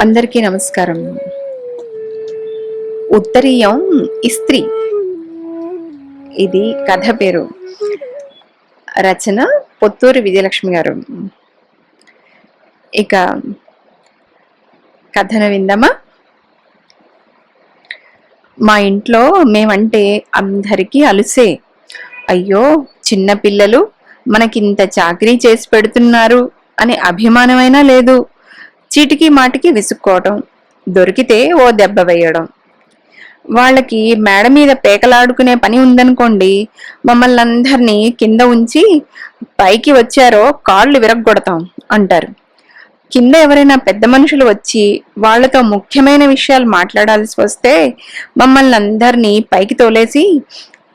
అందరికీ నమస్కారం. ఉత్తరీయం ఇస్త్రీ. ఇది కథ పేరు. రచన పొత్తూరి విజయలక్ష్మి గారు. ఇక కథను విందామా? మా ఇంట్లో మేమంటే అందరికీ అలుసే. అయ్యో చిన్నపిల్లలు మనకింత చాకరీ చేసి పెడుతున్నారు అనే అభిమానమైనా లేదు. చీటికి మాటికి విసుక్కోవటం దొరికితే ఓ దెబ్బ వేయడం. వాళ్ళకి మేడ మీద పేకలాడుకునే పని ఉందనుకోండి మమ్మల్ని అందరినీ కింద ఉంచి పైకి వచ్చారో కాళ్ళు విరగ్గొడతాం అంటారు. కింద ఎవరైనా పెద్ద మనుషులు వచ్చి వాళ్ళతో ముఖ్యమైన విషయాలు మాట్లాడాల్సి వస్తే మమ్మల్ని అందరినీ పైకి తోలేసి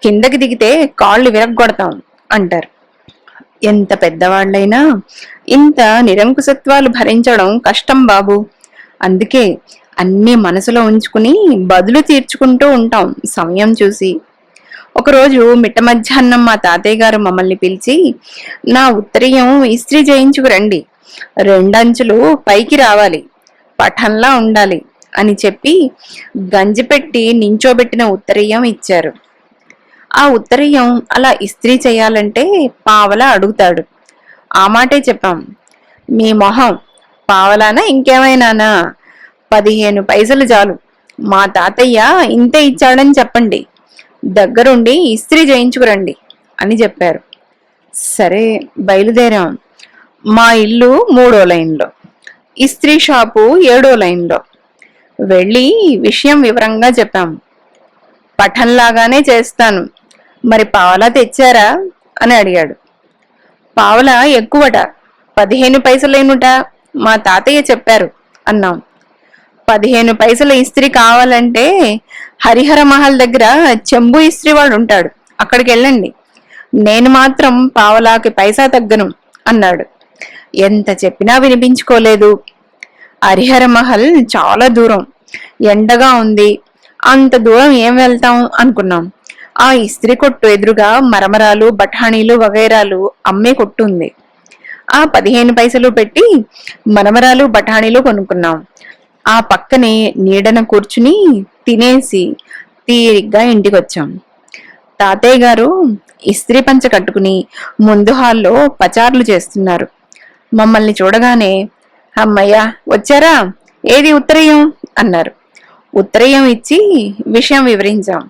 కిందకి దిగితే కాళ్ళు విరగ్గొడతాం అంటారు. ఎంత పెద్దవాళ్ళైనా ఇంత నిరంకుశత్వాలు భరించడం కష్టం బాబు. అందుకే అన్ని మనసులో ఉంచుకుని బదులు తీర్చుకుంటూ ఉంటాం సమయం చూసి. ఒకరోజు మిట్ట మధ్యాహ్నం మా తాతయ్య గారు మమ్మల్ని పిలిచి నా ఉత్తరీయం ఇస్త్రీ చేయించుకురండి రెండంచులు పైకి రావాలి. పఠంలా ఉండాలి అని చెప్పి గంజి పెట్టి నించోబెట్టిన ఉత్తరీయం ఇచ్చారు. ఆ ఉత్తరీయం అలా ఇస్త్రీ చేయాలంటే పావలా అడుగుతాడు. ఆ మాటే చెప్పాం మీ మొహం పావలానా ఇంకేమైనానా? పదిహేను పైసలు చాలు. మా తాతయ్య ఇంతే ఇచ్చాడని చెప్పండి. దగ్గరుండి ఇస్త్రీ చేయించుకురండి అని చెప్పారు. సరే బయలుదేరాం. మా ఇల్లు మూడో లైన్లో ఇస్త్రీ షాపు ఏడో లైన్లో. వెళ్ళి విషయం వివరంగా చెప్పాం. పఠంలాగానే చేస్తాను. మరి పావలా తెచ్చారా? అని అడిగాడు. పావలా ఎక్కువట. పదిహేను పైసలేనుట? మా తాతయ్య చెప్పారు అన్నాం. పదిహేను పైసల ఇస్త్రీ కావాలంటే హరిహర మహల్ దగ్గర చెంబు ఇస్త్రీ వాడు ఉంటాడు అక్కడికి వెళ్ళండి నేను మాత్రం పావలాకి పైసా తగ్గను అన్నాడు. ఎంత చెప్పినా వినిపించుకోలేదు. హరిహర మహల్ చాలా దూరం. ఎండగా ఉంది. అంత దూరం ఏం వెళ్తాం అనుకున్నాం. ఆ ఇస్త్రీ కొట్టు ఎదురుగా మరమరాలు బఠానీలు వగైరాలు అమ్మే కొట్టు ఉంది ఆ పదిహేను పైసలు పెట్టి మరమరాలు బఠానీలు కొనుక్కున్నాం. ఆ పక్కనే నీడన కూర్చుని తినేసి తీరిగ్గా ఇంటికి వచ్చాం తాతయ్య గారు ఇస్త్రీ పంచ కట్టుకుని ముందు హాల్లో పచార్లు చేస్తున్నారు. మమ్మల్ని చూడగానే అమ్మయ్య వచ్చారా? ఏది ఉత్తరయం? అన్నారు. ఉత్తరయం ఇచ్చి విషయం వివరించాం.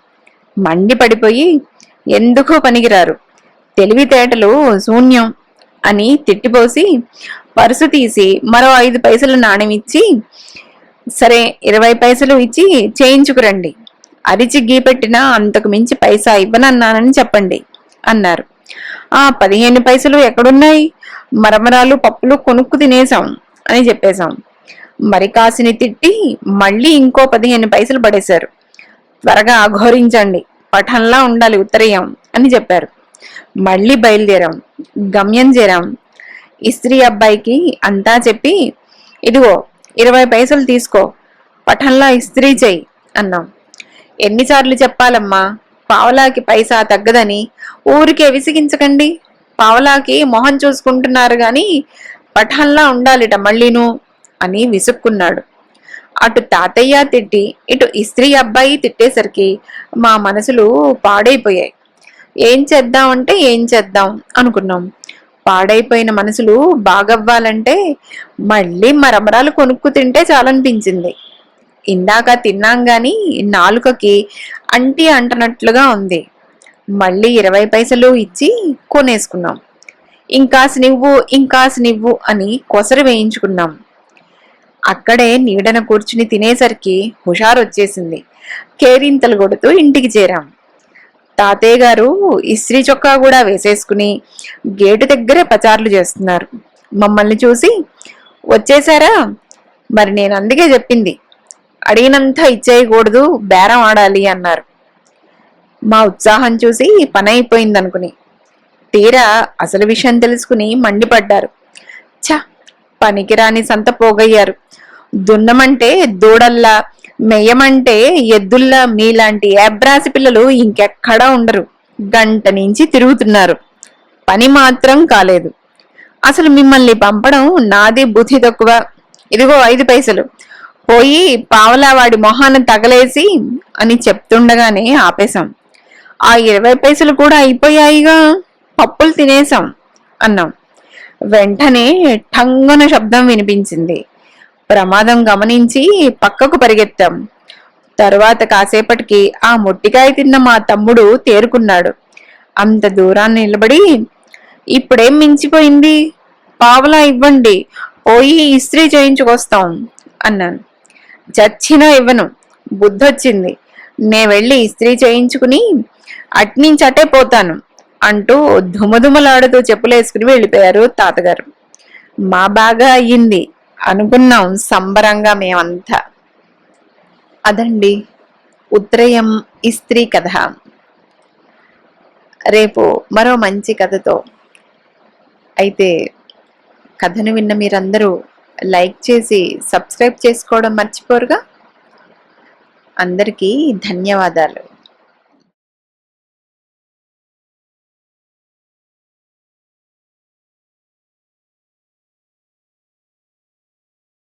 మండి పడిపోయి ఎందుకు పనికిరారు. తెలివితేటలు శూన్యం అని తిట్టిపోసి పరుసు తీసి మరో ఐదు పైసలు నాణ్యం ఇచ్చి సరే ఇరవై పైసలు ఇచ్చి చేయించుకురండి అరిచి గీపెట్టినా అంతకు మించి పైసా ఇవ్వనన్నానని చెప్పండి అన్నారు. ఆ పదిహేను పైసలు ఎక్కడున్నాయి? మరమరాలు పప్పులు కొనుక్కు తినేశాం అని చెప్పేశాం. మరి కాసిని తిట్టి మళ్ళీ ఇంకో పదిహేను పైసలు పడేశారు. త్వరగా అఘోరించండి. పఠంలా ఉండాలి ఉత్తరీయం అని చెప్పారు. మళ్ళీ బయలుదేరాం. గమ్యం చేరాం. ఇస్త్రీ అబ్బాయికి అంతా చెప్పి ఇదిగో ఇరవై పైసలు తీసుకో. పఠంలా ఇస్త్రీ చేయి అన్నాం. ఎన్నిసార్లు చెప్పాలమ్మా పావలాకి పైసా తగ్గదని. ఊరికే విసిగించకండి. పావలాకి మొహం చూసుకుంటున్నారు గాని పఠంలా ఉండాలిట మళ్ళీను అని విసుక్కున్నాడు. అటు తాతయ్య తిట్టి ఇటు ఇస్త్రీ అబ్బాయి తిట్టేసరికి మా మనసులు పాడైపోయాయి. ఏం చేద్దామంటే ఏం చేద్దాం అనుకున్నాం. పాడైపోయిన మనసులు బాగవ్వాలంటే మళ్ళీ మరమరాలు కొనుక్కు తింటే చాలనిపించింది. ఇందాక తిన్నాం గాని నాలుకకి అంటి అంటనట్లుగా ఉంది. మళ్ళీ ఇరవై పైసలు ఇచ్చి కొనేసుకున్నాం. ఇంకాసి నివ్వు ఇంకాసి స్నివ్వు అని కొసరు వేయించుకున్నాం. అక్కడే నీడన కూర్చుని తినేసరికి హుషారు వచ్చేసింది కేరింతలు కొడుతూ ఇంటికి చేరాం. తాతయ్య గారు ఇస్త్రీ చొక్కా కూడా వేసేసుకుని గేటు దగ్గరే పచార్లు చేస్తున్నారు. మమ్మల్ని చూసి వచ్చేసారా మరి నేను అందుకే చెప్పింది. అడిగినంత ఇచ్చేయకూడదు బేరం ఆడాలి అన్నారు. మా ఉత్సాహం చూసి పని అయిపోయిందనుకుని తీరా అసలు విషయం తెలుసుకుని మండిపడ్డారు. పనికిరాని సంత పోగయ్యారు. దున్నమంటే దూడల్లా మెయ్యమంటే ఎద్దుల్లా మీలాంటి ఏబ్రాసి పిల్లలు ఇంకెక్కడా ఉండరు. గంట నుంచి తిరుగుతున్నారు. పని మాత్రం కాలేదు. అసలు మిమ్మల్ని పంపడం నాది బుద్ధి తక్కువ. ఇదిగో ఐదు పైసలు. పోయి పావలావాడి మొహాన తగలేసి అని చెప్తుండగానే ఆపేశాం. ఆ ఇరవై పైసలు కూడా అయిపోయాయిగా. పప్పులు తినేసాం అన్నాం. వెంటనే ఠంగున శబ్దం వినిపించింది. ప్రమాదం గమనించి పక్కకు పరిగెత్తాం. తరువాత కాసేపటికి ఆ మొట్టికాయ తిన్న మా తమ్ముడు తేరుకున్నాడు. అంత దూరాన్ని నిలబడి ఇప్పుడేం మించిపోయింది? పావలా ఇవ్వండి. పోయి ఇస్త్రీ చేయించుకొస్తాం అన్నాను. చచ్చినా ఇవ్వను. బుద్ధొచ్చింది. నే వెళ్ళి ఇస్త్రీ చేయించుకుని అట్నించటే అటే పోతాను. అంటూ ధుమధుమలాడుతూ చెప్పులేసుకుని వెళ్ళిపోయారు తాతగారు. మా బాగా అయ్యింది అనుకున్నాం సంబరంగా మేమంతా. అదండి ఉత్రయం ఇస్త్రీ కథ. రేపు మరో మంచి కథతో. అయితే కథను విన్న మీరందరూ లైక్ చేసి సబ్స్క్రైబ్ చేసుకోవడం మర్చిపోరుగా. అందరికీ ధన్యవాదాలు.